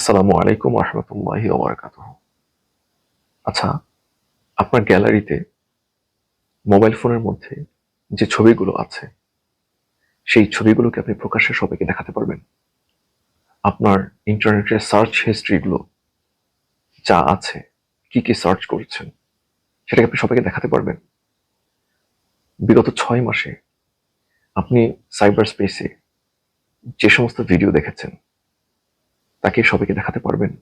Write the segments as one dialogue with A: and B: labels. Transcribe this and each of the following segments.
A: আসসালামু আলাইকুম রহমতুল্লাহি আচ্ছা আপনার গ্যালারিতে মোবাইল ফোনের মধ্যে যে ছবিগুলো আছে, সেই ছবিগুলোকে আপনি প্রকাশ্যে সবাইকে দেখাতে পারবেন। আপনার ইন্টারনেটের সার্চ হিস্ট্রিগুলো যা আছে, কি কি সার্চ করেছেন, সেটাকে আপনি সবাইকে দেখাতে পারবেন। বিগত ছয় মাসে আপনি সাইবার স্পেসে যে সমস্ত ভিডিও দেখেছেন তাকে সবাইকে দেখাতে পারবেন।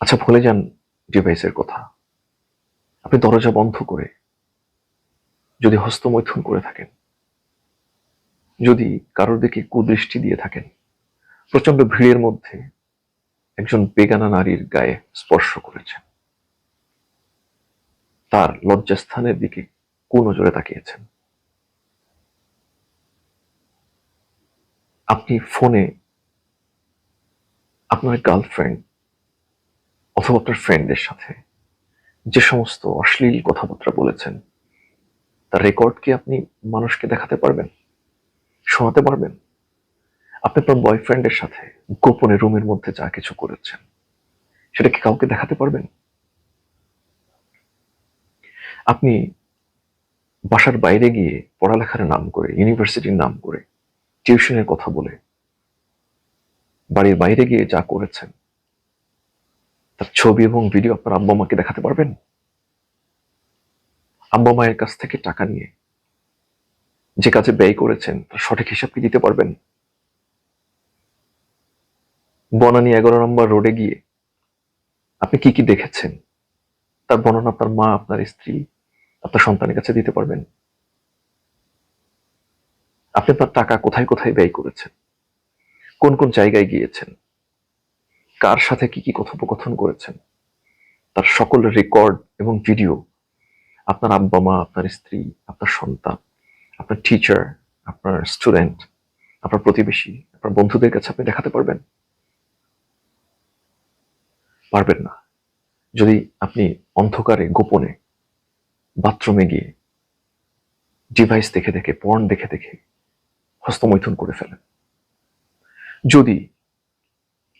A: আচ্ছা ভুলে যান ডিভাইসের কথা। আপনি দরজা বন্ধ করে যদি হস্তমৈথুন করে থাকেন, যদি কারোর দিকে কুদৃষ্টি দিয়ে থাকেন প্রচণ্ড ভিড়ের মধ্যে একজন বেগানা নারীর গায়ে স্পর্শ করেছেন, তার লজ্জাস্থানের দিকে কুনজরে তাকিয়েছেন। আপনি ফোনে আপনার গার্লফ্রেন্ড অথবা আপনার ফ্রেন্ডের সাথে যে সমস্ত অশ্লীল কথাবার্তা বলেছেন, তার রেকর্ড কি আপনি মানুষকে দেখাতে পারবেন? শোনাতে পারবেন? আপনি আপনার বয়ফ্রেন্ডের সাথে গোপনে রুমের মধ্যে যা কিছু করেছেন, সেটা কি কাউকে দেখাতে পারবেন? আপনি বাসার বাইরে গিয়ে পড়ালেখার নাম করে ইউনিভার্সিটির নাম করে টিউশনের কথা বলে বাড়ির বাইরে গিয়ে যা করেছেন, তার ছবি এবং ভিডিও আপনার আব্বা মাকে দেখাতে পারবেন? আব্বা মায়ের কাছ থেকে টাকা নিয়ে যে কাজে ব্যয় করেছেন, তার সঠিক হিসাব কি দিতে পারবেন? বনানী এগারো নম্বর রোডে গিয়ে আপনি কি কি দেখেছেন? তার বর্ণনা আপনার মা, আপনার স্ত্রী, আপনার সন্তানের কাছে দিতে পারবেন। আপনি আপনার টাকা কোথায় কোথায় ব্যয় করেছেন? কোন কোন জায়গায় গিয়েছেন? কার সাথে কি কি কথোপকথন করেছেন? তার সকল রেকর্ড এবং ভিডিও আপনার আব্বা মা, আপনার স্ত্রী, আপনার সন্তান, আপনার টিচার আপনার স্টুডেন্ট আপনার প্রতিবেশী, আপনার বন্ধুদের কাছে আপনি দেখাতে পারবেন? পারবেন না। যদি আপনি অন্ধকারে, গোপনে বাথরুমে গিয়ে ডিভাইস দেখে দেখে পর্ন দেখে দেখে হস্তমৈথুন করে ফেলেন যদি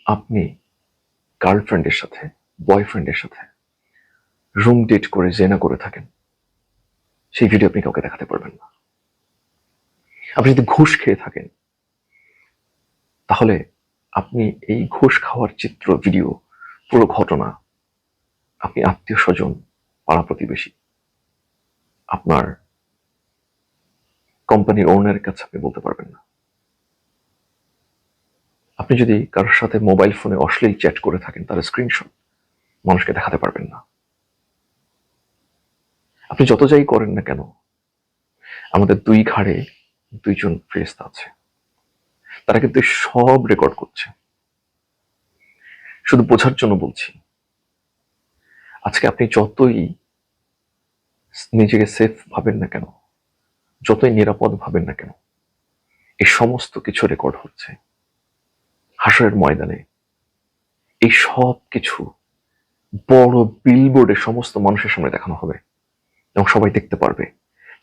A: আপনি গার্লফ্রেন্ডের সাথে বয়ফ্রেন্ডের সাথে রুম ডেট করে, জেনা করে থাকেন, সেই ভিডিও আপনি কাউকে দেখাতে পারবেন না। আপনি যদি ঘুষ খেয়ে থাকেন, তাহলে আপনি এই ঘুষ খাওয়ার চিত্র ভিডিও পুরো ঘটনা আপনি আত্মীয় স্বজন, পাড়া প্রতিবেশী, আপনার কোম্পানির ওনারের কাছে আপনি বলতে পারবেন না। আপনি যদি কারোর সাথে মোবাইল ফোনে অশ্লীল চ্যাট করে থাকেন তার স্ক্রিনশট মানুষকে দেখাতে পারবেন না। আপনি যত যাই করেন না কেন, আমাদের দুই ঘাড়ে দুইজন ফেরেস্তা আছে। তারা কিন্তু সব রেকর্ড করছে। শুধু বোঝার জন্য বলছি, আজকে আপনি যতই নিজেকে সেফ ভাবেন না কেন, যতই নিরাপদ ভাবেন না কেন, এই সমস্ত কিছু রেকর্ড হচ্ছে। হাসরের ময়দানে। এই সব কিছু বড় বিলবোর্ডে সমস্ত মানুষের সামনে দেখানো হবে। এবং সবাই দেখতে পারবে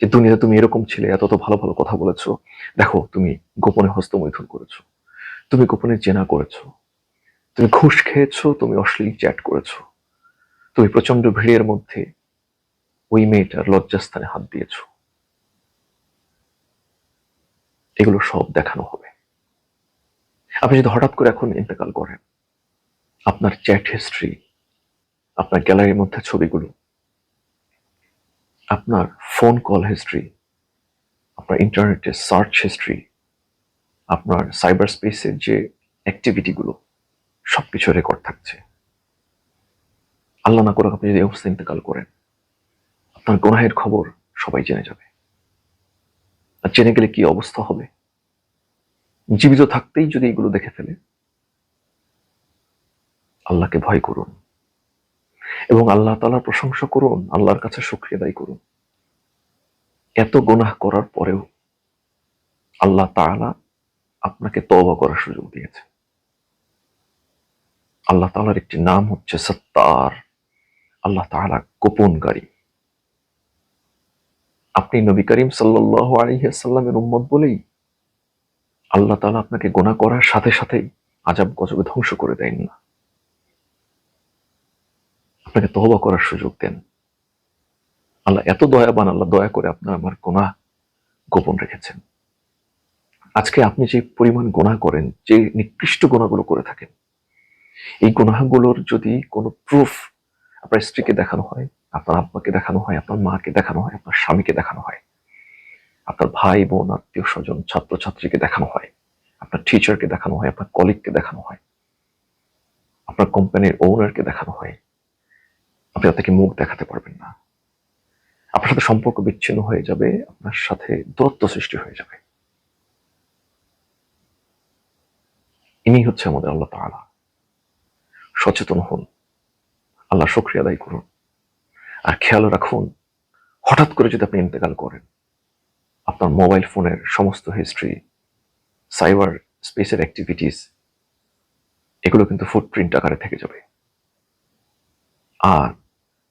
A: যে দুনিয়াতে তুমি এরকম ছিলে, এত ভালো ভালো কথা বলেছ। দেখো, তুমি গোপনে হস্তমৈথুন করেছ। তুমি গোপনে জেনা করেছ। তুমি ঘুষ খেয়েছো, তুমি অশ্লীল চ্যাট করেছ। তুমি প্রচণ্ড ভিড়ের মধ্যে ওই মেয়েটার লজ্জাস্থানে হাত দিয়েছ। এগুলো সব দেখানো হবে। আপনি যদি হঠাৎ করে এখন ইন্তেকাল করেন, আপনার চ্যাট হিস্ট্রি আপনার গ্যালারির মধ্যে ছবিগুলো, আপনার ফোন কল হিস্ট্রি আপনার ইন্টারনেটের সার্চ হিস্ট্রি আপনার সাইবার স্পেসের যে অ্যাক্টিভিটিগুলো সব কিছু রেকর্ড থাকছে। আল্লাহ না করে আপনি যদি অবস্থা ইন্তেকাল করেন, আপনার গোনাহের খবর সবাই জেনে যাবে। আর জেনে গেলে কি অবস্থা হবে? জীবিত থাকতেই যদি এগুলো দেখে ফেলে, আল্লাহকে ভয় করুন। এবং আল্লাহ তালার প্রশংসা করুন, আল্লাহর কাছে শুক্রিয়া দায়ী করুন। এত গোনাহ করার পরেও আল্লাহ তাআলা আপনাকে তবা করার সুযোগ দিয়েছে। আল্লাহ তালার একটি নাম হচ্ছে সত্তার। আল্লাহ তাআলা গোপনকারী আপনি নবী করিম সাল্লাল্লাহু আলাইহি সাল্লামের উম্মত বলেই আল্লাহ তালা আপনাকে গোনা করার সাথে সাথেই আজাব গজবে ধ্বংস করে দেন না। আপনাকে তহবা করার সুযোগ দেন। আল্লাহ এত দয়াবান, আল্লাহ দয়া করে আপনার আমার গোনা গোপন রেখেছেন। আজকে আপনি যে পরিমাণ গোনা করেন, যে নিকৃষ্ট গোনাগুলো করে থাকেন, এই গোনাগুলোর যদি কোনো প্রুফ আপনার স্ত্রীকে দেখানো হয়, আপনার আব্বাকে দেখানো হয়, আপনার মাকে দেখানো হয়, আপনার স্বামীকে দেখানো হয় আপনার ভাই, বোন, আত্মীয় স্বজন, ছাত্রছাত্রীকে দেখানো হয়। আপনার টিচারকে দেখানো হয়, আপনার কলিগকে দেখানো হয়। আপনার কোম্পানির ওনারকে দেখানো হয়। আপনি তাকে মুখ দেখাতে পারবেন না। আপনার সাথে সম্পর্ক বিচ্ছিন্ন হয়ে যাবে, আপনার সাথে দূরত্ব সৃষ্টি হয়ে যাবে। ইনি হচ্ছে আমাদের আল্লাহ তাআলা। সচেতন হন। আল্লাহ শুক্রিয়া আদায় করুন। আর খেয়াল রাখুন, হঠাৎ করে যদি আপনি ইন্তেকাল করেন আপনার মোবাইল ফোনের সমস্ত হিস্ট্রি সাইবার স্পেসের অ্যাক্টিভিটিস এগুলো কিন্তু ফুটপ্রিন্ট আকারে থেকে যাবে। আর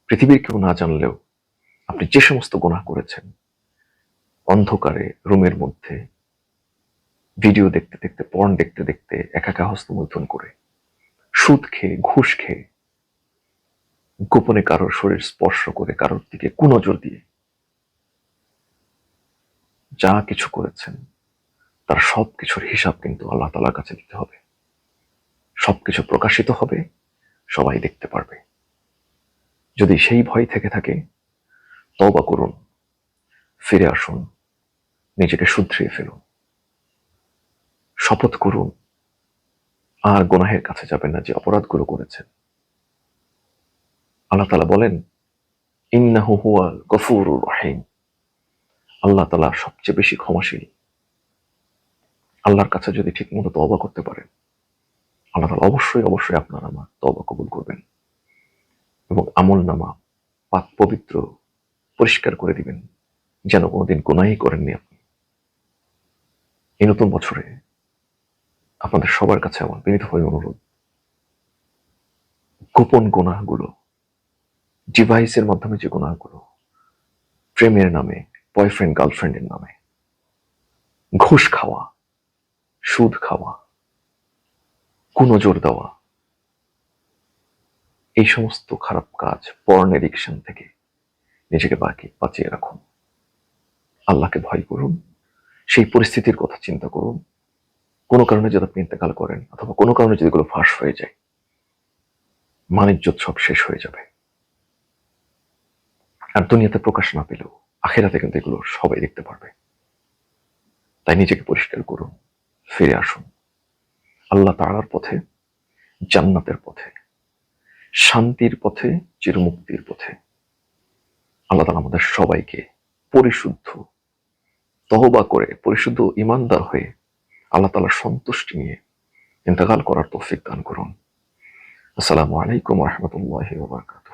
A: পৃথিবীর কেউ না জানলেও আপনি যে সমস্ত গুনাহ করেছেন, অন্ধকারে, রুমের মধ্যে ভিডিও দেখতে দেখতে পর্ন দেখতে দেখতে, একা একা হস্তমৈথুন করে, সুদ খেয়ে, ঘুষ খেয়ে, গোপনে কারোর শরীর স্পর্শ করে, কারোর দিকে কুনজর দিয়ে যা কিছু করেছেন, তার সব কিছুর হিসাব কিন্তু আল্লাহ তালার কাছে দিতে হবে। সবকিছু প্রকাশিত হবে, সবাই দেখতে পারবে। যদি সেই ভয় থেকে থাকে তবা করুন, ফিরে আসুন, নিজেকে শুধরিয়ে ফেলুন। শপথ করুন, আর গোনাহের কাছে যাবেন না যে অপরাধগুলো করেছেন। আল্লাহ তালা বলেন, ইন্নাহু হুয়াল গফুরুর রহিম। আল্লাহ তালা সবচেয়ে বেশি ক্ষমাশীল। আল্লাহর কাছে যদি ঠিক মতো তবা করতে পারেন, আল্লাহ তালা অবশ্যই অবশ্যই আপনার আমার তবা কবুল করবেন এবং আমল নামা পাক পবিত্র, পরিষ্কার করে দিবেন, যেন কোনোদিন গুনাহি করেননি আপনি। এই নতুন বছরে আপনাদের সবার কাছে আমার বিনীতভাবে অনুরোধ, গোপন গুনাহগুলো ডিভাইসের মাধ্যমে যে গুনাহগুলো, প্রেমের নামে বয়ফ্রেন্ড গার্লফ্রেন্ডের নামে। ঘুষ খাওয়া, সুদ খাওয়া, কুনজোর দেওয়া। এই সমস্ত খারাপ কাজ পর্ন এডিকশন থেকে নিজেকে বাকি বাঁচিয়ে রাখুন। আল্লাহকে ভয় করুন, সেই পরিস্থিতির কথা চিন্তা করুন। কোনো কারণে যদি আপনি ইন্তেকাল করেন অথবা কোনো কারণে যদি এগুলো ফাঁস হয়ে যায় মানিজ্যত সব শেষ হয়ে যাবে। আর দুনিয়াতে প্রকাশ না পেলেও আখেরাতে কিন্তু এগুলো সবাই দেখতে পারবে। তাই নিজেকে পরিষ্কার করুন, ফিরে আসুন। আল্লাহ তাআলার পথে, জান্নাতের পথে, শান্তির পথে, চিরমুক্তির পথে। আল্লাহ তাআলা আমাদের সবাইকে পরিশুদ্ধ, তহবা করে, পরিশুদ্ধ ইমানদার হয়ে আল্লাহ তাআলার সন্তুষ্টি নিয়ে ইন্তেকাল করার তৌফিক দান করুন। আসসালামু আলাইকুম রহমতুল্লাহ বারকাত